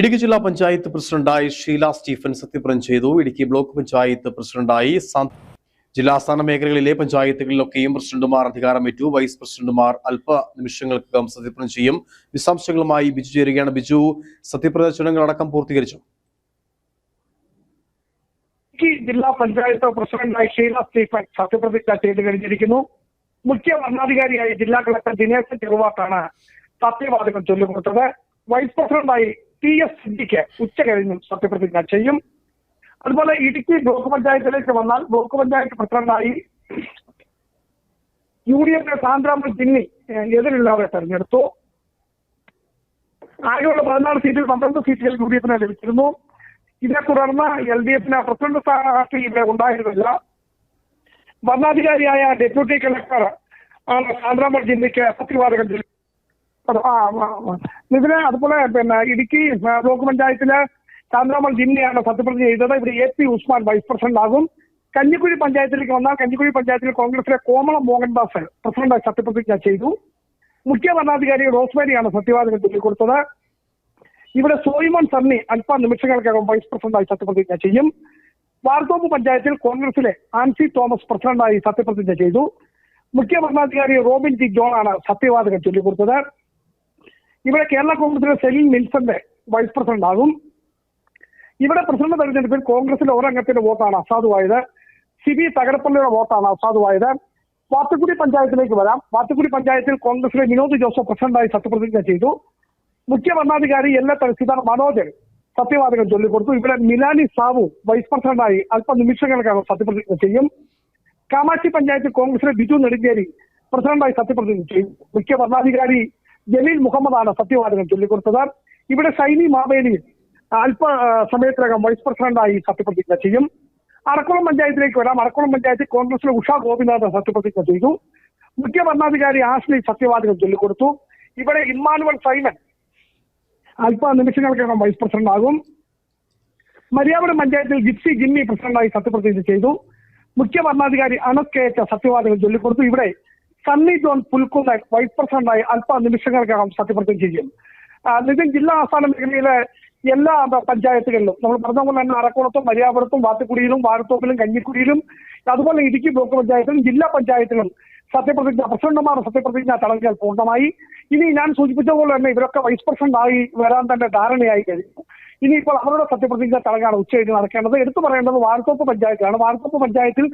ഇടുക്കി ജില്ലാ പഞ്ചായത്ത് പ്രസിഡന്റായി ഷീല സ്റ്റീഫൻ സത്യപ്രതിജ്ഞ ചെയ്തു. ഇടുക്കി ബ്ലോക്ക് പഞ്ചായത്ത് പ്രസിഡന്റായി ജില്ലാസ്ഥാന മേഖലകളിലെ പഞ്ചായത്തുകളിലൊക്കെയും പ്രസിഡന്റുമാർ അധികാരമേറ്റു. വൈസ് പ്രസിഡന്റുമാർ അല്പ നിമിഷങ്ങൾക്കകം സത്യപ്രതിജ്ഞ ചെയ്യും. വിശദാംശങ്ങളുമായി ബിജു ചേരുകയാണ്. ബിജു സത്യപ്രതിജ്ഞ ചടങ്ങുകളടക്കം പൂർത്തീകരിച്ചു. ഇടുക്കി ജില്ലാ പഞ്ചായത്ത് പ്രസിഡന്റായി ഷീല സ്റ്റീഫൻ സത്യപ്രതിജ്ഞ ചെയ്തു കഴിഞ്ഞിരിക്കുന്നു. മുഖ്യ ഭരണാധികാരിയായ ജില്ലാ കളക്ടർ ദിനേശ് ചെറുവാക്കാണ് സത്യവാചകം ചൊല്ലിക്കൊടുത്തത്. വൈസ് പ്രസിഡന്റായി ടി എസ് സിദ്ദിഖ് ഉച്ച കഴിഞ്ഞും സത്യപ്രതിജ്ഞ ചെയ്യും. അതുപോലെ ഇടുക്കി ബ്ലോക്ക് പഞ്ചായത്തിലേക്ക് വന്നാൽ ബ്ലോക്ക് പഞ്ചായത്ത് പ്രസിഡന്റായി യു ഡി എഫിന്റെ സാന്ദ്രാമൻ ജിന്നി എതിരില്ലാതെ തെരഞ്ഞെടുത്തു. ആകെയുള്ള പതിനാല് സീറ്റിൽ പന്ത്രണ്ട് സീറ്റുകൾ യു ഡി എഫിന് ലഭിച്ചിരുന്നു. ഇതിനെ തുടർന്ന് എൽ ഡി എഫിന് പ്രസിഡന്റ് സ്ഥാനാർത്ഥി ഇവിടെ ഉണ്ടായിരുന്നില്ല. ഭരണാധികാരിയായ ഡെപ്യൂട്ടി കളക്ടർ ആണ് സാന്ദ്രാമർ ജിന്നിക്ക് ആ. ഇതിന് അതുപോലെ പിന്നെ ഇടുക്കി ബ്ലോക്ക് പഞ്ചായത്തിൽ ചാന്ദ്രാമൽ ജില്ലയാണ് സത്യപ്രതിജ്ഞ ചെയ്തത്. ഇവിടെ A P Usman vice president ആകും കഞ്ഞിക്കുഴി പഞ്ചായത്തിലേക്ക് വന്നാൽ കഞ്ഞിക്കുഴി പഞ്ചായത്തിൽ കോൺഗ്രസിലെ കോമളം മോഹൻദാസ് പ്രസിഡന്റായി സത്യപ്രതിജ്ഞ ചെയ്തു. മുഖ്യ ഭരണാധികാരി റോസ്മേരിയാണ് സത്യവാചകം ചൊല്ലിക്കൊടുത്തത്. ഇവിടെ സോയിമോൻ സണ്ണി അല്പ നിമിഷങ്ങൾക്കകം വൈസ് പ്രസിഡന്റായി സത്യപ്രതിജ്ഞ ചെയ്യും. വാർത്തോപ്പ് പഞ്ചായത്തിൽ കോൺഗ്രസിലെ ആൻസി തോമസ് പ്രസിഡന്റായി സത്യപ്രതിജ്ഞ ചെയ്തു. മുഖ്യ ഭരണാധികാരി റോബിൻ ജി ആണ് സത്യവാചകം ചൊല്ലിക്കൊടുത്തത്. ഇവിടെ കേരള കോൺഗ്രസിലെ സെലിൻ മിൽസന്റെ വൈസ് പ്രസിഡന്റ് ആകും. ഇവിടെ പ്രസിഡന്റ് തെരഞ്ഞെടുപ്പിൽ കോൺഗ്രസിലെ ഒരംഗത്തിന്റെ വോട്ടാണ് അസാധുവായത്. സി സിബി തകരപ്പള്ളിയുടെ വോട്ടാണ് അസാധുവായത്. വാത്തുക്കുടി പഞ്ചായത്തിലേക്ക് വരാം. വാത്തുക്കുടി പഞ്ചായത്തിൽ കോൺഗ്രസിലെ വിനോദ് ജോസഫ് പ്രസിഡന്റായി സത്യപ്രതിജ്ഞ ചെയ്തു. മുഖ്യ ഭരണാധികാരി എല്ലാ തഹസിൽദാർ മനോജൻ സത്യവാചകം ചൊല്ലിക്കൊടുത്തു. ഇവിടെ മിലാനി സാവു വൈസ് പ്രസിഡന്റായി അല്പ നിമിഷങ്ങൾക്കകം സത്യപ്രതിജ്ഞ ചെയ്യും. കാമാക്ഷി പഞ്ചായത്ത് കോൺഗ്രസിലെ ബിജു നെടുങ്കേരി പ്രസിഡന്റായി സത്യപ്രതിജ്ഞ ചെയ്യും. മുഖ്യ ഭരണാധികാരി ജലീൽ മുഹമ്മദാണ് സത്യവാചകം ചൊല്ലിക്കൊടുത്തത്. ഇവിടെ സൈനി മാവേലി അല്പ സമയത്തിനകം വൈസ് പ്രസിഡന്റായി സത്യപ്രതിജ്ഞ ചെയ്യും. അറക്കുളം പഞ്ചായത്തിലേക്ക് വരാം. അറക്കുളം പഞ്ചായത്തിൽ കോൺഗ്രസിലെ ഉഷ ഗോപിനാഥ് സത്യപ്രതിജ്ഞ ചെയ്തു. മുഖ്യ ഭരണാധികാരി ആസ്ലി സത്യവാചകം ചൊല്ലിക്കൊടുത്തു. ഇവിടെ ഇമ്മാനുവൽ സൈമൻ അല്പ നിമിഷങ്ങൾക്കകം വൈസ് പ്രസിഡന്റ് ആകും. മര്യാപുരം പഞ്ചായത്തിൽ ജിപ്സി ജിമ്മി പ്രസിഡന്റായി സത്യപ്രതിജ്ഞ ചെയ്തു. മുഖ്യ ഭരണാധികാരി അനസ് കെ സത്യവാചകം ചൊല്ലിക്കൊടുത്തു. ഇവിടെ സണ്ണി ജോൺ പുൽക്കുന്ന വൈസ് പ്രസിഡന്റായി അല്പ നിമിഷങ്ങൾക്കകം സത്യപ്രതിജ്ഞ ചെയ്യും. നിതിൻ ജില്ലാ ആസ്ഥാന മേഖലയിലെ എല്ലാ പഞ്ചായത്തുകളിലും നമ്മൾ പറഞ്ഞ പോലെ തന്നെ അറക്കുളത്തും മര്യാപുരത്തും വാത്തുക്കുടിയിലും വാരത്തോപ്പിലും കഞ്ഞിക്കുടിയിലും അതുപോലെ ഇടുക്കി ബ്ലോക്ക് പഞ്ചായത്തിലും ജില്ലാ പഞ്ചായത്തിലും സത്യപ്രതിജ്ഞ പ്രസിഡന്റുമാർ സത്യപ്രതിജ്ഞ ചടങ്ങുകൾ പൂർണമായി. ഇനി ഞാൻ സൂചിപ്പിച്ച പോലെ തന്നെ ഇവരൊക്കെ വൈസ് പ്രസിഡന്റ് ആയി വരാൻ തന്നെ ധാരണയായി കഴിഞ്ഞു. ഇനിയിപ്പോൾ അവരുടെ സത്യപ്രതിജ്ഞ ചടങ്ങാണ് ഉച്ചകഴിഞ്ഞ് നടക്കേണ്ടത്. എടുത്തു പറയേണ്ടത് വാർത്തോപ്പ് പഞ്ചായത്തിലാണ്. വാർത്തോപ്പ് പഞ്ചായത്തിൽ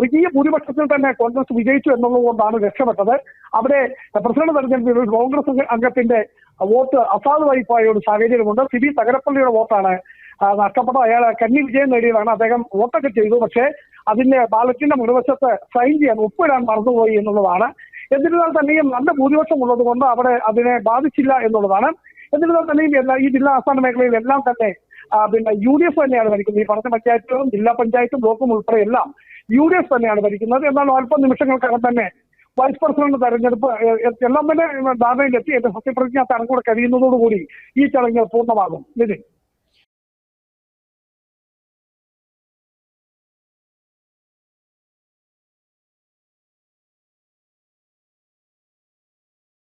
മൃഗീയ ഭൂരിപക്ഷത്തിൽ തന്നെ കോൺഗ്രസ് വിജയിച്ചു എന്നുള്ളത് കൊണ്ടാണ് രക്ഷപ്പെട്ടത്. അവിടെ പ്രസിഡന്റ് തെരഞ്ഞെടുപ്പിൽ കോൺഗ്രസ് അംഗത്തിന്റെ വോട്ട് അസാധുവായി പോയ ഒരു സാഹചര്യമുണ്ട്. സിബി തകരപ്പള്ളിയുടെ വോട്ടാണ്. നഷ്ടപ്പെട്ടത്. അയാൾ കന്നി വിജയം നേടിയതാണ്. അദ്ദേഹം വോട്ടൊക്കെ ചെയ്തു. പക്ഷേ അതിന്റെ ബാലറ്റിന്റെ മുൻവശത്ത് സൈൻ ചെയ്യാൻ ഒപ്പിടാൻ മറന്നുപോയി എന്നുള്ളതാണ്. എന്നിരുന്നാൽ തന്നെയും നല്ല ഭൂരിപക്ഷം ഉള്ളത് കൊണ്ട് അവിടെ അതിനെ ബാധിച്ചില്ല എന്നുള്ളതാണ് എന്നിരുന്നാൽ തന്നെയും എല്ലാ ഈ ജില്ലാ ആസ്ഥാന മേഖലയിൽ എല്ലാം തന്നെ പിന്നെ യു ഡി എഫ് തന്നെയാണ് ഭരിക്കുന്നത്. ഈ പറഞ്ഞ പഞ്ചായത്തുകളും ജില്ലാ പഞ്ചായത്തും ബ്ലോക്കും ഉൾപ്പെടെ എല്ലാം യു ഡി എഫ് തന്നെയാണ് ഭരിക്കുന്നത്. എന്നാൽ അല്പം നിമിഷങ്ങൾക്കകം തന്നെ വൈസ് പ്രസിഡന്റ് തെരഞ്ഞെടുപ്പ് എല്ലാം തന്നെ ധാരണയിലെത്തി. എന്റെ സത്യപ്രതിജ്ഞ തരം കൂടെ കഴിയുന്നതോടുകൂടി ഈ ചടങ്ങ് പൂർണമാകും. നിതിൻ.